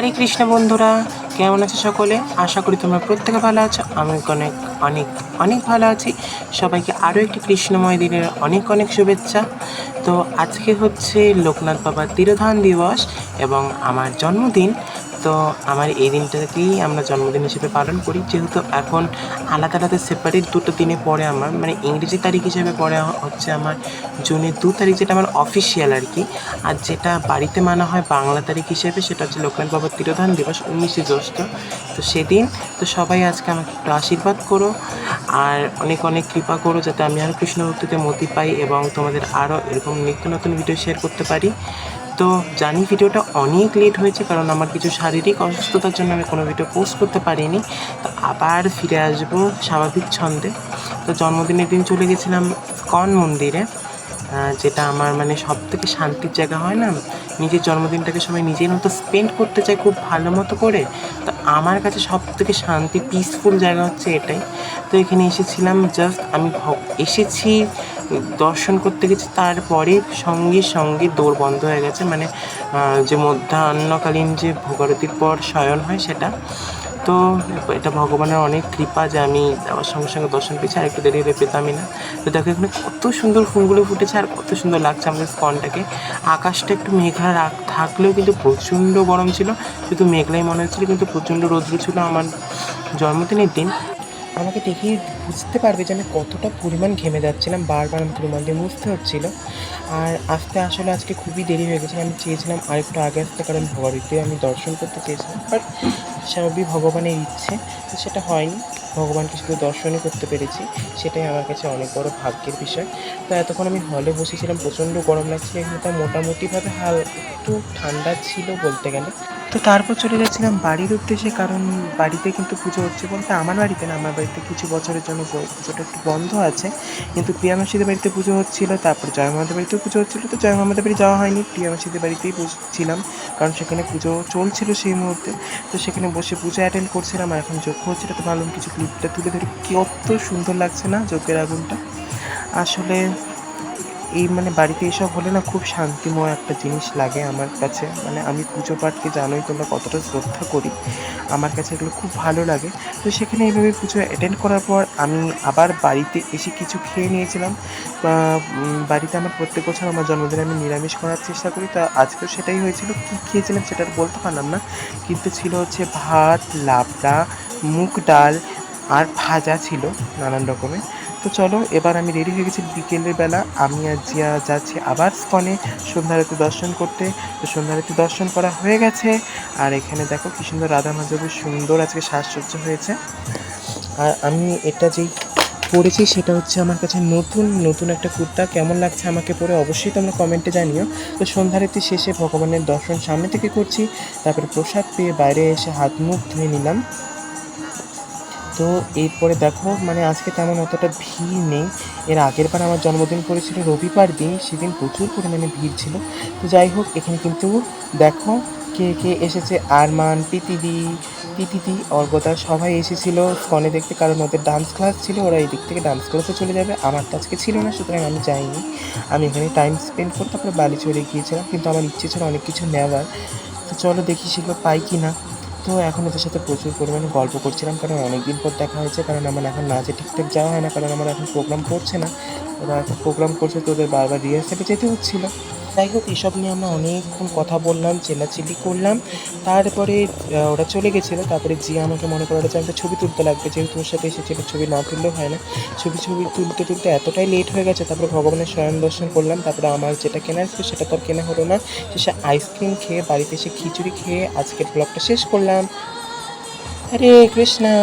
হরে কৃষ্ণ বন্ধুরা, কেমন আছে সকলে? আশা করি তোমরা প্রত্যেকে ভালো আছো, আমি অনেক অনেক অনেক ভালো আছি। সবাইকে আরও একটি কৃষ্ণময় দিনের অনেক অনেক শুভেচ্ছা। তো আজকে হচ্ছে লোকনাথ বাবার তিরোধান দিবস এবং আমার জন্মদিন। তো আমার এই দিনটাকেই আমরা জন্মদিন হিসেবে পালন করি। যেহেতু এখন আলাদা আলাদা সেপারেট দুটো দিনে পরে আমার মানে ইংরেজি তারিখ হিসেবে পরে হচ্ছে আমার জুনের দু তারিখ যেটা আমার অফিসিয়াল আর কি। আর যেটা বাড়িতে মানা হয় বাংলা তারিখ হিসেবে সেটা হচ্ছে লোকনাথ বাবার তিরোধান দিবস, উনিশে জ্যৈষ্ঠ। তো সেদিন তো সবাই আজকে আমাকে একটু আশীর্বাদ করো আর অনেক অনেক কৃপা করো যাতে আমি আরও কৃষ্ণ ভক্তিতে মতি পাই এবং তোমাদের আরও এরকম নিত্য নতুন ভিডিও শেয়ার করতে পারি। তো জানি ভিডিওটা অনেক লেট হয়েছে, কারণ আমার কিছু শারীরিক অসুস্থতার জন্য আমি কোনো ভিডিও পোস্ট করতে পারিনি। তো আবার ফিরে আসব স্বাভাবিক ছন্দে। তো জন্মদিনের দিন চলে গেছিলাম কন মন্দিরে যেটা আমার মানে সব থেকে শান্তির জায়গা হয় না? নিজের জন্মদিনটাকে সবাই নিজের মতো স্পেন্ড করতে চায় খুব ভালো মতো করে। তো আমার কাছে সব থেকে শান্তি পিসফুল জায়গা হচ্ছে এটাই। তো এখানে এসেছিলাম জাস্ট আমি এসেছি দর্শন করতে গেছি, তারপরে সঙ্গে সঙ্গে দৌড় বন্ধ হয়ে গেছে। মানে যে মধ্যাহ্নকালীন যে ভোগারতির পর শয়ন হয় সেটা। তো এটা ভগবানের অনেক কৃপা যে আমি আমার সঙ্গে সঙ্গে দর্শন পেয়েছি, আর একটু দেরি হলে পেতামই না। তো দেখো, এখানে কত সুন্দর ফুলগুলো ফুটেছে আর কত সুন্দর লাগছে আমাদের স্কনটাকে। আকাশটা একটু মেঘলা রাখ- থাকলেও কিন্তু প্রচণ্ড গরম ছিল। শুধু মেঘলাই মনে হচ্ছিল, কিন্তু প্রচণ্ড রৌদ্র ছিল আমার জন্মদিনের দিন। আমাকে দেখেই বুঝতে পারবে যে আমি কতটা পরিমাণ ঘেমে যাচ্ছিলাম, বারবার আমাকে রুমাল দিয়ে মুছতে হচ্ছিল। আর আসতে আসলে আজকে খুবই দেরি হয়ে গেছে, আমি চেয়েছিলাম আরেকটু আগে আসতে, কারণ ভগবতীতে আমি দর্শন করতে চেয়েছিলাম বাট স্বাভাবিক ভগবানের ইচ্ছে, তো সেটা হয়নি। ভগবানকে শুধু দর্শনই করতে পেরেছি, সেটাই আমার কাছে অনেক বড় ভাগ্যের বিষয়। তো এতক্ষণ আমি হলে বসেছিলাম, প্রচণ্ড গরম লাগছিল এখানে তো মোটামুটিভাবে হাল, একটু ঠান্ডা ছিল বলতে গেলে। তো তারপর চলে যাচ্ছিলাম বাড়ির উদ্দেশ্যে, কারণ বাড়িতে কিন্তু পুজো হচ্ছে বলতে আমার বাড়িতে না, আমার বাড়িতে কিছু বছরের জন্য পুজোটা একটু বন্ধ আছে। কিন্তু প্রিয়া মাসিদের বাড়িতে পুজো হচ্ছিল, তারপর জয় মামাদের বাড়িতেও পুজো হচ্ছিল, তো জয় মামাদের বাড়ি যাওয়া হয়নি। প্রিয়া মাসিদের বাড়িতেই বস- ছিলাম, কারণ সেখানে পুজো চলছিল সেই মুহূর্তে। তো সেখানে বসে পুজো অ্যাটেন্ড করছিলাম, আর এখন যজ্ঞ হচ্ছিল, তো ভাবলাম কিছু ক্লিপটা তুলে ধরি। কত সুন্দর লাগছে না যজ্ঞের আগুনটা। আসলে এই মানে বাড়িতে এসব হলে না খুব শান্তিময় একটা জিনিস লাগে আমার কাছে। মানে আমি পুজো পাঠকে জানোই তোমরা কতটা শ্রদ্ধা করি। আমার কাছে এগুলো খুব ভালো লাগে। তো সেখানে এইভাবে পুজো অ্যাটেন্ড করার পর আমি আবার বাড়িতে এসে কিছু খেয়ে নিয়েছিলাম। বাড়িতে আমার প্রত্যেক বছর আমার জন্মদিনে আমি নিরামিষ করার চেষ্টা করি। তা আজকেও সেটাই হয়েছিল। কী খেয়েছিলাম সেটা বলতে পারলাম না। কিন্তু ছিল হচ্ছে ভাত, লাবড়া, মুগ ডাল আর ভাজা ছিল নানান রকমের। তো চলো, এবার আমি রেডি হয়ে গেছি বিকেলের বেলা। আমি আর জিয়া যাচ্ছি আবার স্কনে সন্ধ্যারতি দর্শন করতে। তো সন্ধ্যারতি দর্শন করা হয়ে গেছে। আর এখানে দেখো কি সুন্দর রাধা মাধবের সুন্দর আজকে সাজসজ্জা হয়েছে। আর আমি এটা যেই পরেছি সেটা হচ্ছে আমার কাছে নতুন নতুন একটা কুর্তা। কেমন লাগছে আমাকে পরে অবশ্যই তোমরা কমেন্টে জানিও। তো সন্ধ্যারতি শেষে ভগবানের দর্শন সামনে থেকে করছি। তারপরে প্রসাদ পেয়ে বাইরে এসে হাত মুখ ধুয়ে নিলাম। তো এরপরে দেখো মানে আজকে তেমন অতটা ভিড় নেই। এর আগের বার আমার জন্মদিন পড়েছিল রবিবার দিন, সেদিন প্রচুর পরিমাণে ভিড় ছিল। তো যাই হোক, এখানে কিন্তু দেখো কে কে এসেছে, আরমান পিতিদি তিতিদি অর্গতা সবাই এসেছিল স্কনে দেখতে, কারণ ওদের ডান্স ক্লাস ছিল, ওরা এই দিক থেকে ডান্স ক্লাসে চলে যাবে। আমার তো আজকে ছিল না, সুতরাং আমি যাইনি। আমি এখানে টাইম স্পেন্ড করে তারপরে বালি চলে গিয়েছিলাম, কিন্তু আমার ইচ্ছে ছিল অনেক কিছু নেওয়ার। তো চলো দেখি সেগুলো পাই কি না তো এখন ওদের সাথে প্রচুর পরিমাণে গল্প করছিলাম, কারণ অনেক দিন পর দেখা হয়েছে, কারণ আমার এখন নাচে ঠিকঠাক যাওয়া হয় না, কারণ আমার এখন প্রোগ্রাম করছে না। ওরা এখন প্রোগ্রাম করছে, তো ওদের বারবার রিহার্সালে যেতে হচ্ছিল। যাই হোক, এসব নিয়ে আমরা অনেকক্ষণ কথা বললাম, চেলাচিলি করলাম। তারপরে ওরা চলে গেছিল। তারপরে জিয়া আমাকে মনে করে যে একটা ছবি তুলতে লাগবে। যেহেতু ওর সাথে এসেছিল ছবি না তুললেও হয় না। ছবি ছবি তুলতে তুলতে এতটাই লেট হয়ে গেছে। তারপরে ভগবানের স্বয়ং দর্শন করলাম। তারপরে আমার যেটা কেনার ছিল, সেটা তো আর কেনা হলো না। শেষে আইসক্রিম খেয়ে, বাড়িতে এসে খিচুড়ি খেয়ে, আজকের ব্লগটা শেষ করলাম। হরে কৃষ্ণা!